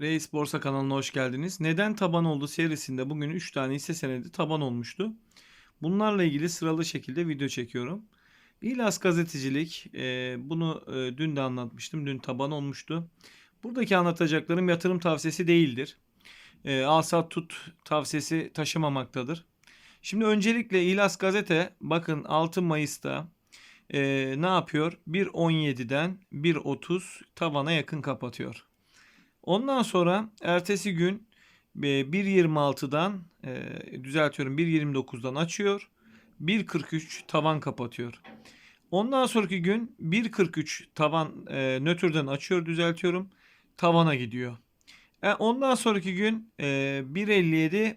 Reis Borsa kanalına hoş geldiniz. Neden taban oldu serisinde bugün 3 tane hisse senedi taban olmuştu. Bunlarla ilgili sıralı şekilde video çekiyorum. İlas gazetecilik e, bunu e, dün de anlatmıştım. Dün taban olmuştu. Buradaki anlatacaklarım yatırım tavsiyesi değildir. E, al sat tut tavsiyesi taşımamaktadır. Şimdi öncelikle İlas gazete bakın 6 Mayıs'ta e, ne yapıyor? 1.17'den 1.30 tavana yakın kapatıyor. Ondan sonra ertesi gün e, 1.26'dan e, düzeltiyorum 1.29'dan açıyor. 1.43 tavan kapatıyor. Ondan sonraki gün 1.43 tavan e, nötrden açıyor düzeltiyorum. Tavana gidiyor. E, ondan sonraki gün e, 1.57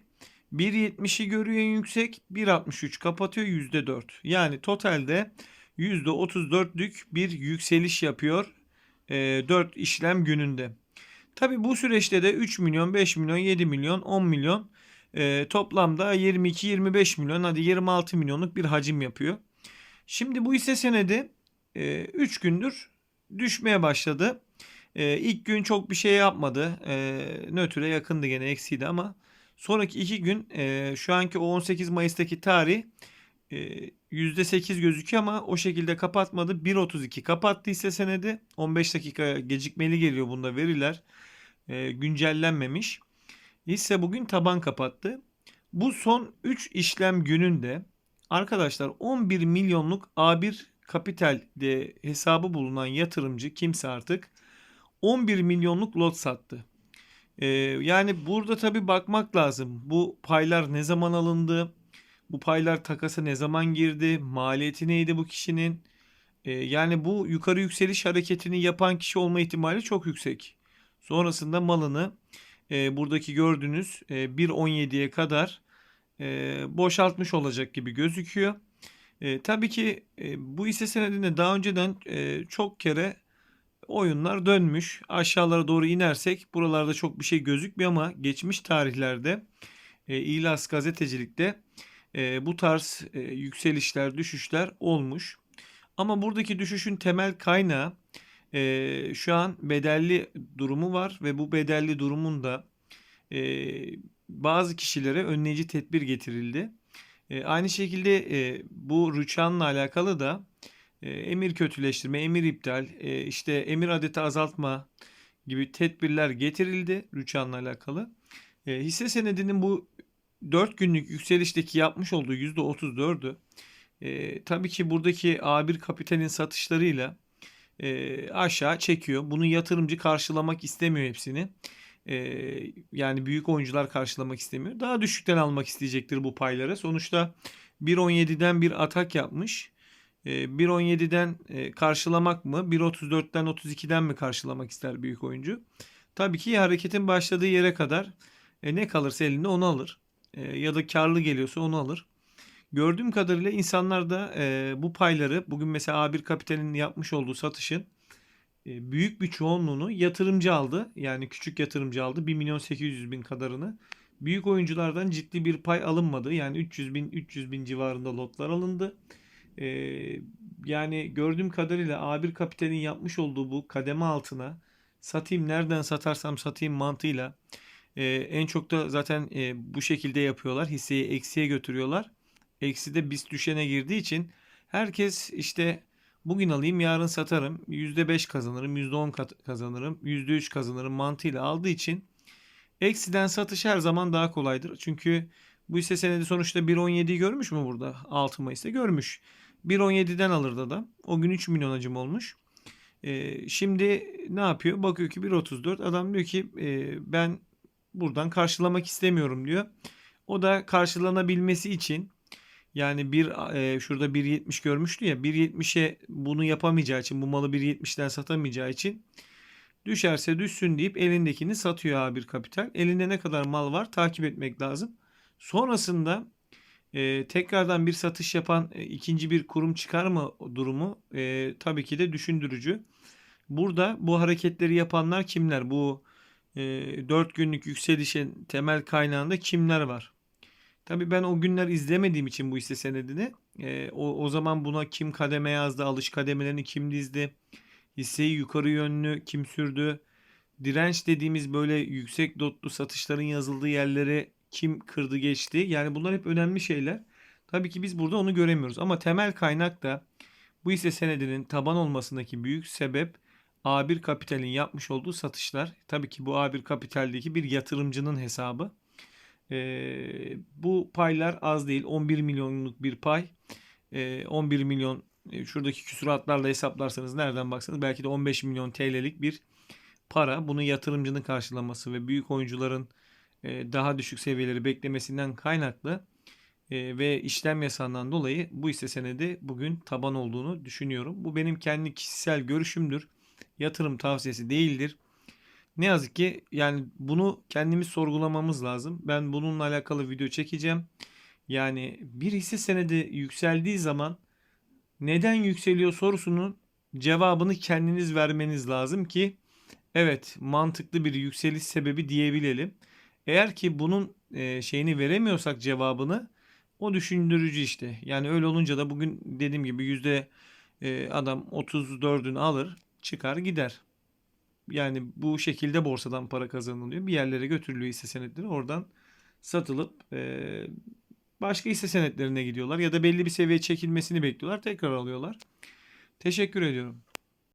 1.70'i görüyor en yüksek 1.63 kapatıyor %4. Yani totalde %34'lük bir yükseliş yapıyor e, 4 işlem gününde. Tabi bu süreçte de 3 milyon, 5 milyon, 7 milyon, 10 milyon e, toplamda 22-25 milyon hadi 26 milyonluk bir hacim yapıyor. Şimdi bu hisse senedi 3 gündür düşmeye başladı. E, ilk gün çok bir şey yapmadı. E, nötre yakındı gene eksiydi ama sonraki iki gün e, şu anki o 18 Mayıs'taki tarih e, %8 gözüküyor ama o şekilde kapatmadı. 1.32 kapattı hisse senedi. 15 dakika gecikmeli geliyor bunda veriler. E, güncellenmemiş. Hisse bugün taban kapattı. Bu son 3 işlem gününde arkadaşlar 11 milyonluk A1 kapital de hesabı bulunan yatırımcı kimse artık 11 milyonluk lot sattı. Ee, yani burada tabi bakmak lazım. Bu paylar ne zaman alındı? Bu paylar takasa ne zaman girdi? Maliyeti neydi bu kişinin? Ee, yani bu yukarı yükseliş hareketini yapan kişi olma ihtimali çok yüksek. Sonrasında malını e, buradaki gördüğünüz e, 1.17'ye kadar e, boşaltmış olacak gibi gözüküyor. E, tabii ki e, bu hisse senedinde daha önceden e, çok kere oyunlar dönmüş. Aşağılara doğru inersek buralarda çok bir şey gözükmüyor ama geçmiş tarihlerde e, İlas gazetecilikte e, bu tarz e, yükselişler, düşüşler olmuş. Ama buradaki düşüşün temel kaynağı e, şu an bedelli durumu var ve bu bedelli durumun da e, bazı kişilere önleyici tedbir getirildi. E, aynı şekilde e, bu rüçhanla alakalı da e, emir kötüleştirme, emir iptal, e, işte emir adeti azaltma gibi tedbirler getirildi rüçhanla alakalı. E, hisse senedinin bu 4 günlük yükselişteki yapmış olduğu %34'ü e, tabii ki buradaki A1 kapitalin satışlarıyla e, aşağı çekiyor. Bunu yatırımcı karşılamak istemiyor hepsini. E, yani büyük oyuncular karşılamak istemiyor. Daha düşükten almak isteyecektir bu payları. Sonuçta 1.17'den bir atak yapmış. E, 1.17'den e, karşılamak mı? 1.34'ten 32'den mi karşılamak ister büyük oyuncu? Tabii ki hareketin başladığı yere kadar e, ne kalırsa elinde onu alır. E, ya da karlı geliyorsa onu alır. Gördüğüm kadarıyla insanlar da e, bu payları bugün mesela A1 Kapital'in yapmış olduğu satışın e, büyük bir çoğunluğunu yatırımcı aldı. Yani küçük yatırımcı aldı. 1 milyon 800 bin kadarını. Büyük oyunculardan ciddi bir pay alınmadı. Yani 300 bin 300 bin civarında lotlar alındı. E, yani gördüğüm kadarıyla A1 Kapital'in yapmış olduğu bu kademe altına satayım nereden satarsam satayım mantığıyla e, en çok da zaten e, bu şekilde yapıyorlar. Hisseyi eksiye götürüyorlar. Eksi de BIST düşene girdiği için herkes işte bugün alayım yarın satarım. %5 kazanırım, %10 kazanırım, %3 kazanırım mantığıyla aldığı için eksiden satış her zaman daha kolaydır. Çünkü bu hisse senedi sonuçta 1.17'yi görmüş mü burada? 6 Mayıs'ta görmüş. 1.17'den alırdı adam. O gün 3 milyon acım olmuş. Ee, şimdi ne yapıyor? Bakıyor ki 1.34. Adam diyor ki e, ben buradan karşılamak istemiyorum diyor. O da karşılanabilmesi için yani bir e, şurada 1.70 görmüştü ya 1.70'e bunu yapamayacağı için bu malı 1.70'den satamayacağı için düşerse düşsün deyip elindekini satıyor A1 Kapital. Elinde ne kadar mal var takip etmek lazım. Sonrasında e, tekrardan bir satış yapan e, ikinci bir kurum çıkar mı durumu e, tabii ki de düşündürücü. Burada bu hareketleri yapanlar kimler? Bu e, 4 günlük yükselişin temel kaynağında kimler var? Tabii ben o günler izlemediğim için bu hisse senedini e, o, o zaman buna kim kademe yazdı, alış kademelerini kim dizdi, hisseyi yukarı yönlü kim sürdü direnç dediğimiz böyle yüksek dotlu satışların yazıldığı yerlere kim kırdı geçti? Yani bunlar hep önemli şeyler. Tabii ki biz burada onu göremiyoruz ama temel kaynak da bu hisse senedinin taban olmasındaki büyük sebep A1 Kapital'in yapmış olduğu satışlar. Tabii ki bu A1 Kapital'deki bir yatırımcının hesabı. Ee, bu paylar az değil. 11 milyonluk bir pay. Ee, 11 milyon e, şuradaki küsuratlarla hesaplarsanız nereden baksanız belki de 15 milyon TL'lik bir para. Bunu yatırımcının karşılaması ve büyük oyuncuların e, daha düşük seviyeleri beklemesinden kaynaklı e, ve işlem yasağından dolayı bu hisse senedi bugün taban olduğunu düşünüyorum. Bu benim kendi kişisel görüşümdür. Yatırım tavsiyesi değildir. Ne yazık ki yani bunu kendimiz sorgulamamız lazım. Ben bununla alakalı video çekeceğim. Yani bir hisse senedi yükseldiği zaman neden yükseliyor sorusunun cevabını kendiniz vermeniz lazım ki evet mantıklı bir yükseliş sebebi diyebilelim. Eğer ki bunun e, şeyini veremiyorsak cevabını o düşündürücü işte. Yani öyle olunca da bugün dediğim gibi yüzde e, adam 34'ünü alır çıkar gider. Yani bu şekilde borsadan para kazanılıyor. Bir yerlere götürülüyor hisse senetleri. Oradan satılıp e, başka hisse senetlerine gidiyorlar ya da belli bir seviyeye çekilmesini bekliyorlar. Tekrar alıyorlar. Teşekkür ediyorum.